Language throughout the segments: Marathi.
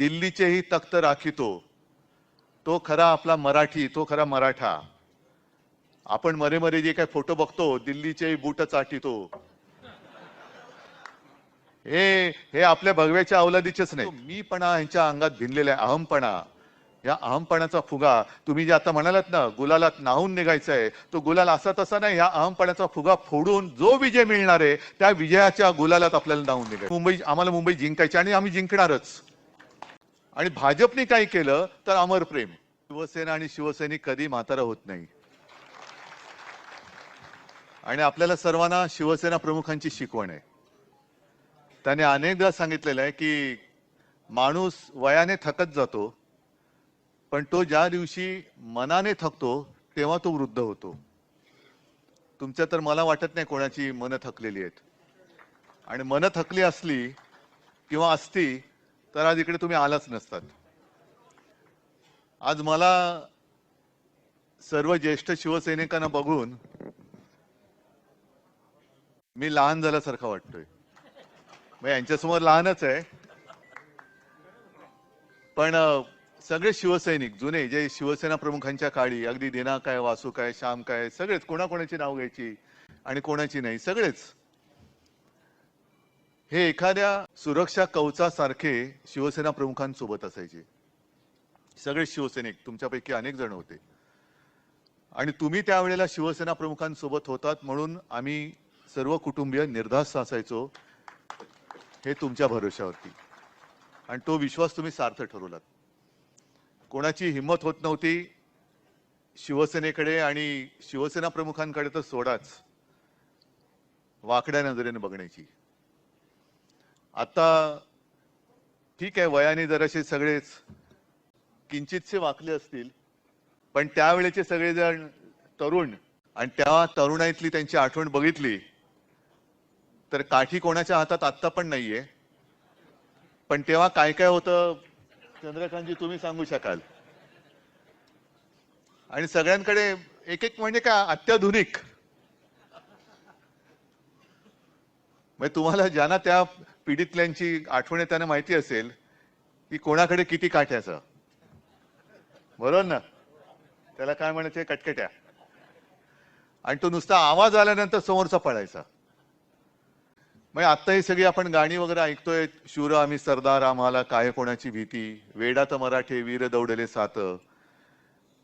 दिल्लीचेही तख्त राखितो. तो खरा आपला मराठी तो खरा मराठा. आपण मरे मरे जे काही फोटो बघतो दिल्लीचे बूट चाटितो. हे हे आपल्या भगव्याच्या अवलादीचेच नाही. मीपणा यांच्या अंगात भिनलेला आहे अहमपणा. या अहमपणाचा फुगा तुम्ही जे आता म्हणालात ना गुलालात नाहून निघायचा आहे तो गुलाल असा तसा नाही या अहमपणाचा फुगा फोडून जो विजय मिळणार आहे त्या विजयाच्या गुलालात आपल्याला नाहून निघायचं मुंबई आम्हाला मुंबई जिंकायची आणि आम्ही जिंकणारच. आणि भाजपने काय केलं तर अमर प्रेम. शिवसेना आणि शिवसैनिक कधी म्हातारा होत नाही. आणि आपल्याला सर्वांना शिवसेना प्रमुखांची शिकवण आहे. त्याने अनेकदा सांगितलेलं आहे की माणूस वयाने थकत जातो पण तो ज्या दिवशी मनाने थकतो तेव्हा तो वृद्ध होतो. तुमच्या तर मला वाटत नाही कोणाची मनं थकलेली आहेत. आणि मनं थकली असली किंवा असती तर आज इकडे तुम्ही आलाच नसतात. आज मला सर्व ज्येष्ठ शिवसैनिकांना बघून मी लहान झाल्यासारखा वाटतोय. मग यांच्यासमोर लहानच आहे. पण सगळे शिवसैनिक जुने जे शिवसेना प्रमुखांच्या काळी अगदी दिना काय वासू काय श्याम काय सगळेच कोणाकोणाची नाव घ्यायची आणि कोणाची नाही सगळेच हे एखाद्या सुरक्षा कवचासारखे शिवसेना प्रमुखांसोबत असायचे. सगळे शिवसैनिक तुमच्यापैकी अनेक जण होते. आणि तुम्ही त्यावेळेला शिवसेना प्रमुखांसोबत होतात म्हणून आम्ही सर्व कुटुंबीय निर्धास्त असायचो. हे तुमच्या भरोशावरती आणि तो विश्वास तुम्ही सार्थ ठरवलात. कोणाची हिंमत होत नव्हती शिवसेनेकडे आणि शिवसेना प्रमुखांकडे तर सोडाच. वाकड्या नजरेने बघण्याची. आता ठीक आहे वयाने जरासे सगळेच किंचितसे वाकले असतील पण त्यावेळेचे सगळेजण तरुण आणि त्या तरुणाईतली त्यांची आठवण बघितली तर काठी कोणाच्या हातात आत्ता पण नाहीये. पण तेव्हा काय काय होतं चंद्रकांतजी तुम्ही सांगू शकाल. आणि सगळ्यांकडे एक एक म्हणजे काय अत्याधुनिक. म्हणजे तुम्हाला ज्यांना त्या पीडितल्यांची आठवण त्यांना माहिती असेल की कोणाकडे किती काठ्याचं बरोबर ना? त्याला काय म्हणायचे? कटकट्या. आणि तो नुसता आवाज आल्यानंतर समोरचा पळायचा म्हणजे आता ही सगळी आपण गाणी वगैरे ऐकतोय शूर आम्ही सरदार आम्हाला काय कोणाची भीती वेडात मराठे वीर दौडले सात.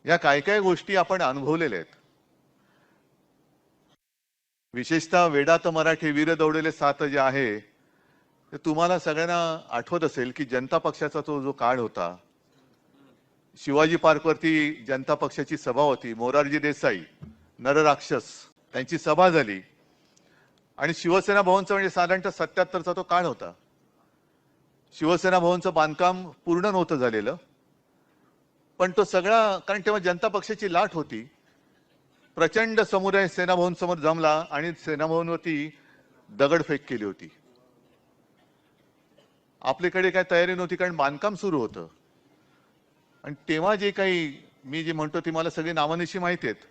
या काय काय गोष्टी आपण अनुभवलेल्या आहेत. विशेषतः वेडात मराठे वीर दौडले सात जे आहे तर तुम्हाला सगळ्यांना आठवत असेल की जनता पक्षाचा तो जो काळ होता शिवाजी पार्कवरती जनता पक्षाची सभा होती मोरारजी देसाई नरराक्षस त्यांची सभा झाली. आणि शिवसेना भवनचा म्हणजे साधारणतः सत्याहत्तरचा तो काळ होता. शिवसेना भवनचं बांधकाम पूर्ण नव्हतं झालेलं. पण तो सगळा कारण तेव्हा जनता पक्षाची लाट होती. प्रचंड समुदाय सेना भवन समोर जमला आणि सेना भवनवरती दगडफेक केली होती. आपल्याकडे काय तयारी नव्हती कारण बांधकाम सुरू होतं. आणि तेव्हा जे काही मी जे म्हणतो ते मला सगळी नावानिशी माहिती आहेत.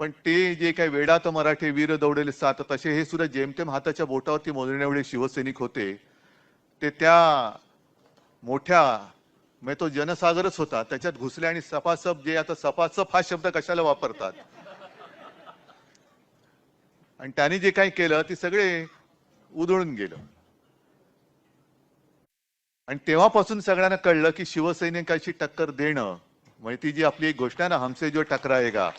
पण ते जे काही वेडात मराठे वीर दौडले सात तसे हे सुद्धा जेमतेम हाताच्या बोटावरती मोजण्यावेळी शिवसैनिक होते ते त्या मोठ्या म्हणजे तो जनसागरच होता. त्याच्यात घुसले आणि सपासप जे आता सपासप हा शब्द कशाला वापरतात? आणि त्याने जे काही केलं ते सगळे उधळून गेलं. आणि तेव्हापासून सगळ्यांना कळलं की शिवसैनिकाची टक्कर देणं म्हणजे ती जी आपली एक गोष्ट आहे ना हमसे जो टकराएगा.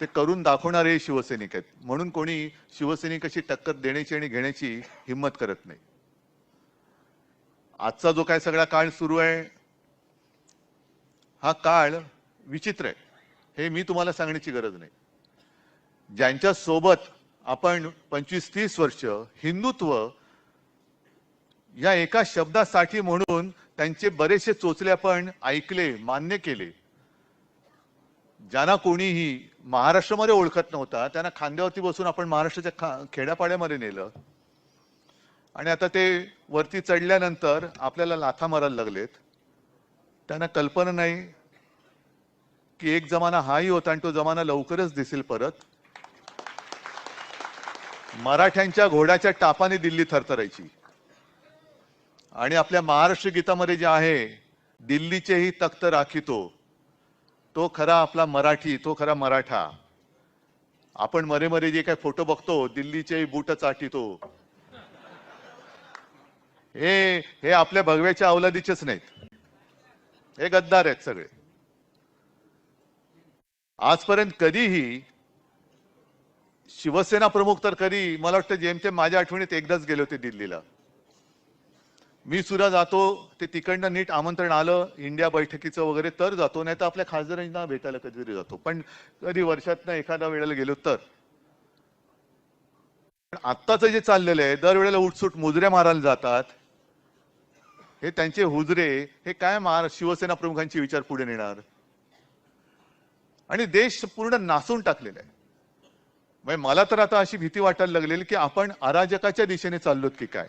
ते करून दाखवणारे शिवसैनिक आहेत. म्हणून कोणी शिवसैनिकाची टक्कर देण्याची आणि घेण्याची हिंमत करत नाही. आजचा जो काय सगळा काळ सुरू आहे हा काळ विचित्र आहे. हे मी तुम्हाला सांगण्याची गरज नाही. ज्यांच्या सोबत आपण पंचवीस तीस वर्ष हिंदुत्व या एका शब्दासाठी म्हणून त्यांचे बरेचसे चोचले आपण ऐकले मान्य केले. ज्यांना कोणीही महाराष्ट्रामध्ये ओळखत नव्हता त्यांना खांद्यावरती बसून आपण महाराष्ट्राच्या खा- खेड्यापाड्यामध्ये नेलं. आणि आता ते वरती चढल्यानंतर आपल्याला लाथा मारायला लागलेत. त्यांना कल्पना नाही की एक जमाना हाही होता आणि तो जमाना लवकरच दिसेल परत. मराठ्यांच्या घोड्याच्या टापाने दिल्ली थरथरायची. आणि आपल्या महाराष्ट्र गीतामध्ये जे आहे दिल्लीचेही तख्त राखितो. तो खरा आपला मराठी तो खरा मराठा. आपण मरे मरे जे काही फोटो बघतो दिल्लीचे बूट चाटितो. हे हे आपल्या भगव्याच्या अवलादीचेच नाहीत. हे गद्दार आहेत सगळे. आजपर्यंत कधीही शिवसेना प्रमुख तर कधी मला वाटतं जेमतेम माझ्या आठवणीत एकदाच गेले होते दिल्लीला. मी सुद्धा जातो ते तिकडनं नीट आमंत्रण आलं इंडिया बैठकीचं वगैरे तर जातो नाही तर आपल्या खासदारांना भेटायला कधीतरी जातो. पण कधी वर्षातनं एखाद्या वेळेला गेलो तर. आत्ताचं जे चाललेलं आहे दरवेळेला उठसूट मुजऱ्या मारायला जातात. हे त्यांचे हुजरे हे काय मार शिवसेना प्रमुखांचे विचार पुढे नेणार? आणि देश पूर्ण नासून टाकलेला आहे. म्हणजे मला तर आता अशी भीती वाटायला लागलेली की आपण अराजकाच्या दिशेने चाललोत की काय?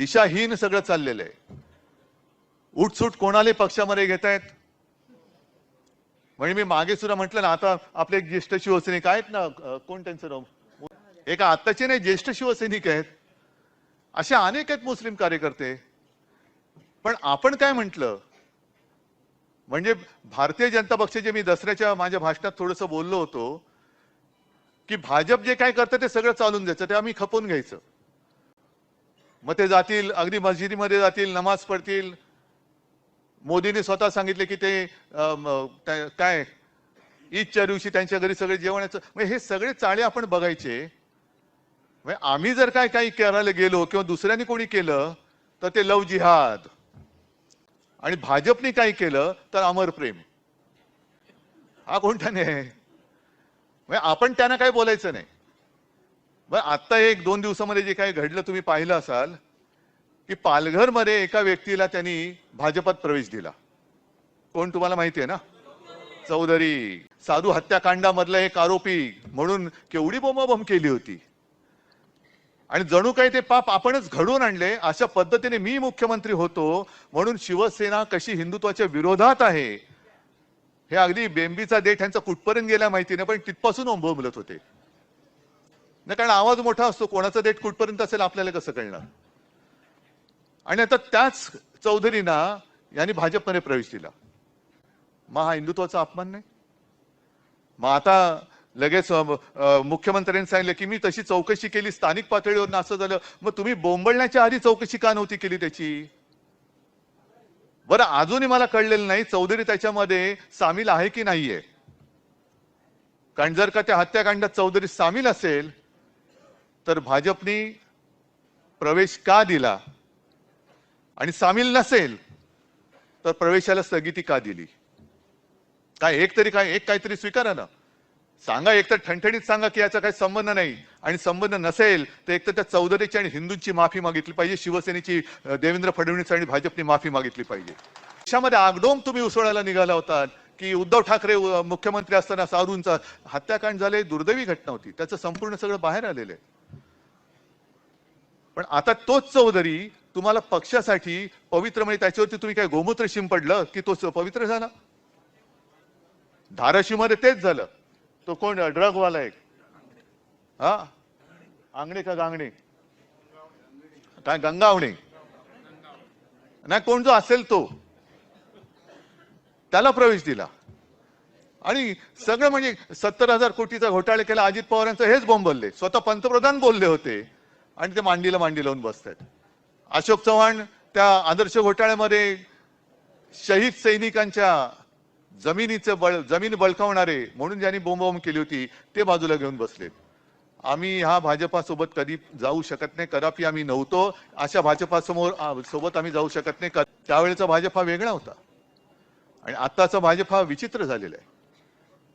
दिशाहीन सगळं चाललेलं आहे. उठसूट कोणाला पक्षामध्ये घेत आहेत म्हणजे मी मागे सुद्धा म्हटलं ना आता आपले ज्येष्ठ शिवसैनिक आहेत ना कोण त्यांचं नाव? एका आत्ताचे नाही ज्येष्ठ शिवसैनिक आहेत. असे अनेक आहेत मुस्लिम कार्यकर्ते. पण आपण काय म्हटलं? म्हणजे भारतीय जनता पक्षाचे मी दसऱ्याच्या माझ्या भाषणात थोडंसं बोललो होतो की भाजप जे काय करतं ते सगळं चालून द्यायचं ते आम्ही खपून घ्यायचं. मग ते जातील अगदी मस्जिदीमध्ये जातील नमाज पडतील मोदींनी स्वतः सांगितले की ते काय ईदच्या दिवशी त्यांच्या घरी सगळे जेवणाचं म्हणजे हे सगळे चाळे आपण बघायचे. म्हणजे आम्ही जर काय काही करायला गेलो किंवा दुसऱ्यांनी कोणी केलं तर ते लव जिहाद. आणि भाजपने काही केलं तर अमर प्रेम. हा कोणता नाही म्हणजे आपण त्यांना काही बोलायचं नाही. मग आता एक दोन दिवसामध्ये जे काही घडलं तुम्ही पाहिलं असाल की पालघरमध्ये एका व्यक्तीला त्यांनी भाजपात प्रवेश दिला. कोण तुम्हाला माहिती आहे ना? चौधरी. साधू हत्याकांडामधला एक आरोपी म्हणून केवढी बोंबाबोंब केली होती. आणि जणू काही ते पाप आपणच घडवून आणले अशा पद्धतीने मी मुख्यमंत्री होतो म्हणून शिवसेना कशी हिंदुत्वाच्या विरोधात आहे हे अगदी बेंबीचा देठ यांचा कुठपर्यंत गेला माहिती नाही पण तिथपासून बोंबलत होते. नाही कारण आवाज मोठा असतो कोणाचा डेट कुठपर्यंत असेल आपल्याला कसं कळणार? आणि आता त्याच चौधरींना यांनी भाजपमध्ये प्रवेश दिला. मग हा हिंदुत्वाचा अपमान नाही? मग आता लगेच मुख्यमंत्र्यांनी सांगितलं की मी तशी चौकशी केली स्थानिक पातळीवर असं झालं. मग तुम्ही बोंबळण्याच्या आधी चौकशी का नव्हती केली त्याची? बरं अजूनही मला कळलेलं नाही चौधरी त्याच्यामध्ये सामील आहे की नाहीये. कारण जर का त्या हत्याकांडात चौधरी सामील असेल तर भाजपनी प्रवेश का दिला? आणि सामील नसेल तर प्रवेशाला स्थगिती का दिली? काय एक तरी काय एक काहीतरी स्वीकारा ना. सांगा एक तर ठणठणीत सांगा की याचा काही संबंध नाही. आणि संबंध नसेल तर एक तर त्या चौधरीची आणि हिंदूंची माफी मागितली पाहिजे शिवसेनेची देवेंद्र फडणवीस आणि भाजपनी माफी मागितली पाहिजे. देशामध्ये आगडोम तुम्ही उसळायला निघाला होता की उद्धव ठाकरे मुख्यमंत्री असताना सारूंचा हत्याकांड झाले दुर्दैवी घटना होती. त्याचं संपूर्ण सगळं बाहेर आलेलं आहे. पण आता तोच चौधरी तुम्हाला पक्षासाठी पवित्र म्हणजे त्याच्यावरती तुम्ही काय गोमूत्र शिंपडलं की तो पवित्र झाला? धाराशिवमध्ये तेच झालं. तो कोण? ड्रगवाला एक. हा? आंगणे का गांगणे? काय गंगावणे? नाही कोण जो असेल तो. त्याला प्रवेश दिला. आणि सगळं म्हणजे सत्तर हजार कोटीचा घोटाळा केला. अजित पवारांचं हेच बोंबलले स्वतः पंतप्रधान बोलले होते. आणि ते मांडीला मांडी लावून बसतात. अशोक चव्हाण त्या आदर्श घोटाळ्यामध्ये शहीद सैनिकांच्या जमिनीचं बळ जमीन बळकावणारे म्हणून ज्यांनी बोंबबोंब केली होती ते बाजूला घेऊन बसलेत आम्ही ह्या भाजपासोबत कधी जाऊ शकत नाही कदापि आम्ही नव्हतो. अशा भाजपासमोर सोबत आम्ही जाऊ शकत नाही. क- त्यावेळेचा भाजप हा वेगळा होता. आणि आत्ताचा भाजप हा विचित्र झालेला आहे.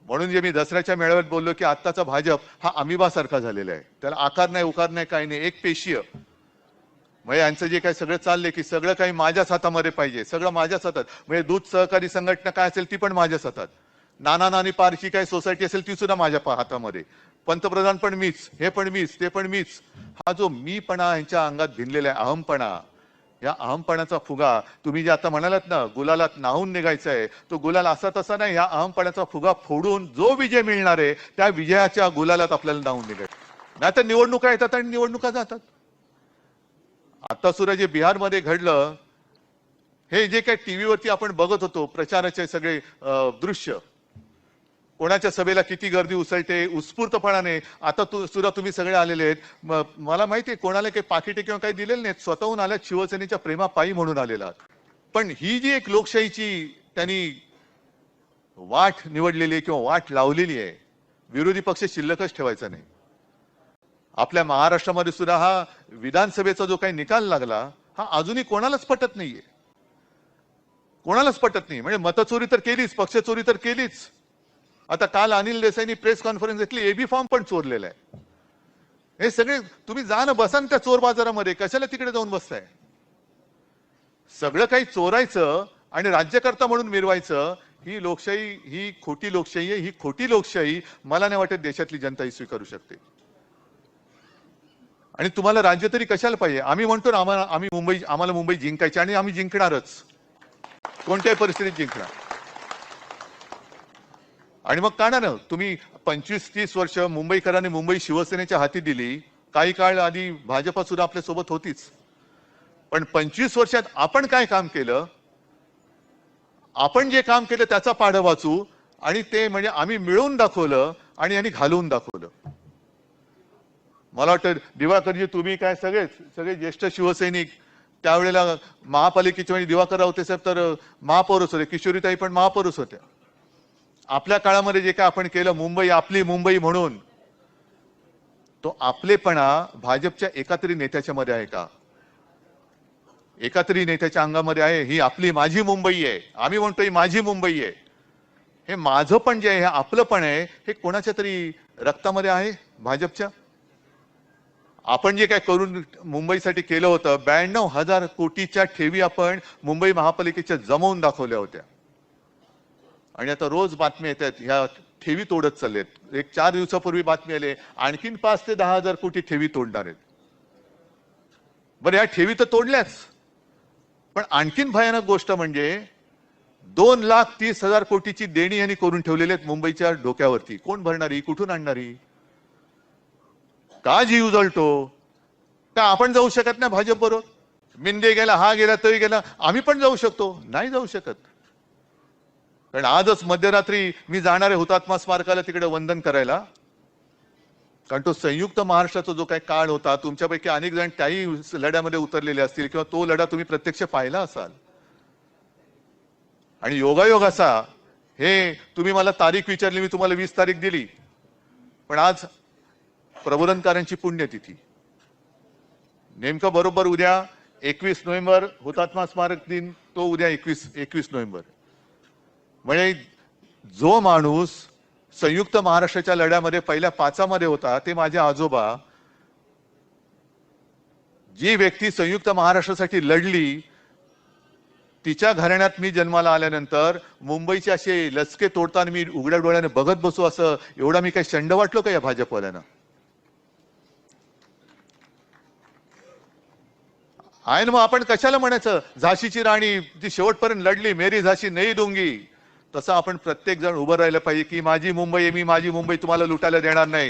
म्हणून जे मी दसऱ्याच्या मेळाव्यात बोललो की आत्ताचा भाजप हा अमिबासारखा झालेला आहे. त्याला आकार नाही उकार नाही काही नाही एक पेशीय म्हणजे यांचं जे काही सगळं चाललंय की सगळं काही माझ्याच हातामध्ये पाहिजे सगळं माझ्याच हातात म्हणजे दूध सहकारी संघटना काय असेल ती पण माझ्याच हातात नाना नानी पारची काही सोसायटी असेल ती सुद्धा माझ्या पा- हातामध्ये. पंतप्रधान पण मीच हे पण मीच ते पण मीच. हा जो मीपणा यांच्या अंगात भिनलेला आहे अहमपणा. या अहमपणाचा फुगा. तुम्ही जे आता म्हणालात ना गुलालात नाहून निघायचं आहे तो गुलाल असा तसा नाही. या अहमपणाचा फुगा फोडून जो विजय मिळणार आहे त्या विजयाच्या गुलालात आपल्याला नाहून निघायचं नाही तर निवडणुका येतात आणि निवडणुका जातात. आता सुद्धा जे बिहारमध्ये घडलं. हे जे काही टीव्हीवरती आपण बघत होतो प्रचाराचे सगळे दृश्य. कोणाच्या सभेला किती गर्दी उसळते उत्स्फूर्तपणाने आता तू सुद्धा तुम्ही सगळे आलेले आहेत. मला माहिती आहे कोणाला काही पाकिटे किंवा काही दिलेले नाहीत स्वतःहून आल्यात शिवसेनेच्या प्रेमापायी म्हणून आलेला पण ही जी एक लोकशाहीची त्यांनी वाट निवडलेली आहे किंवा वाट लावलेली आहे विरोधी पक्ष शिल्लकच ठेवायचा नाही. आपल्या महाराष्ट्रामध्ये सुद्धा हा विधानसभेचा जो काही निकाल लागला हा अजूनही कोणालाच पटत नाहीये. कोणालाच पटत नाही. म्हणजे मतचोरी तर केलीच पक्ष चोरी तर केलीच. आता काल अनिल देसाईनी प्रेस कॉन्फरन्स घेतली एबी फॉर्म पण चोरलेला आहे. हे सगळे तुम्ही जा ना बसा ना त्या चोर बाजारामध्ये कशाला तिकडे जाऊन बसताय? सगळं काही चोरायचं आणि राज्यकर्ता म्हणून मिरवायचं ही लोकशाही ही खोटी लोकशाही आहे ही खोटी लोकशाही मला नाही वाटत देशातली जनता ही स्वीकारू शकते. आणि तुम्हाला राज्य तरी कशाला पाहिजे? आम्ही म्हणतो ना आम्हाला आम्ही मुंबई आम्हाला मुंबई जिंकायची आणि आम्ही जिंकणारच. कोणत्याही परिस्थितीत जिंकणार. आणि मग का ना तुम्ही पंचवीस तीस वर्ष मुंबईकरांनी मुंबई शिवसेनेच्या हाती दिली. काही काळ आधी भाजपा सुद्धा आपल्यासोबत होतीच. पण पंचवीस वर्षात आपण काय काम केलं? आपण जे काम केलं त्याचा पाढ वाचू आणि ते म्हणजे आम्ही मिळवून दाखवलं आणि यांनी घालवून दाखवलं. मला वाटतं दिवाकरजी तुम्ही काय सगळेच सगळे ज्येष्ठ शिवसैनिक त्यावेळेला महापालिकेचे म्हणजे दिवाकर रावते साहेब तर महापौरच होते. किशोरीताई पण महापौरच होत्या. आपल्या काळामध्ये जे काय आपण केलं मुंबई आपली मुंबई म्हणून तो आपलेपणा भाजपच्या एका तरी नेत्याच्या मध्ये आहे का? एका तरी नेत्याच्या अंगामध्ये आहे ही आपली माझी मुंबई आहे आम्ही म्हणतो ही माझी मुंबई आहे. हे माझं पण जे आहे हे आपलं पण आहे हे कोणाच्या तरी रक्तामध्ये आहे भाजपच्या? आपण जे काय करून मुंबईसाठी केलं होतं ब्याण्णव हजार कोटीच्या ठेवी आपण मुंबई महापालिकेच्या जमवून दाखवल्या होत्या. आणि आता रोज बातम्या येतात ह्या ठेवी तोडत चाललेत. एक चार दिवसापूर्वी बातमी आली आणखीन पाच ते दहा हजार कोटी ठेवी तोडणार आहेत. बरं या ठेवी तर तोडल्याच. पण आणखीन भयानक गोष्ट म्हणजे दोन लाख तीस हजार कोटीची देणी यांनी करून ठेवलेली आहेत मुंबईच्या डोक्यावरती. कोण भरणारी कुठून आणणारी का जीव जळतो का आपण जाऊ शकत नाही भाजप बरोबर मिंदे गेला हा गेला तोही गेला. आम्ही पण जाऊ शकतो. नाही जाऊ शकत. कारण आजच मध्यरात्री मी जाणार आहे हुतात्मा स्मारकाला तिकडे वंदन करायला. कारण तो संयुक्त महाराष्ट्राचा जो काही काळ होता तुमच्यापैकी अनेक जण त्याही लढ्यामध्ये उतरलेले असतील किंवा तो लढा तुम्ही प्रत्यक्ष पाहिला असाल. आणि योगायोग असा हे तुम्ही मला तारीख विचारली मी तुम्हाला वीस तारीख दिली. पण आज प्रबोधनकारांची पुण्यतिथी. नेमकं बरोबर उद्या एकवीस नोव्हेंबर हुतात्मा स्मारक दिन तो उद्या एकवीस एकवीस नोव्हेंबर. म्हणजे जो माणूस संयुक्त महाराष्ट्राच्या लढ्यामध्ये पहिल्या पाचामध्ये होता ते माझे आजोबा. जी व्यक्ती संयुक्त महाराष्ट्रासाठी लढली तिच्या घराण्यात मी जन्माला आल्यानंतर मुंबईचे असे लचके तोडताना मी उघड्या डोळ्याने बघत बसू असं एवढा मी काही शंड वाटलो का या भाजपवाल्यानं? आहे ना मग आपण कशाला म्हणायचं? झाशीची राणी ती शेवटपर्यंत लढली मेरी झाशी नाही डोंगी. तसं आपण प्रत्येक जण उभं राहिलं पाहिजे की माझी मुंबई आहे मी माझी मुंबई तुम्हाला लुटायला देणार नाही.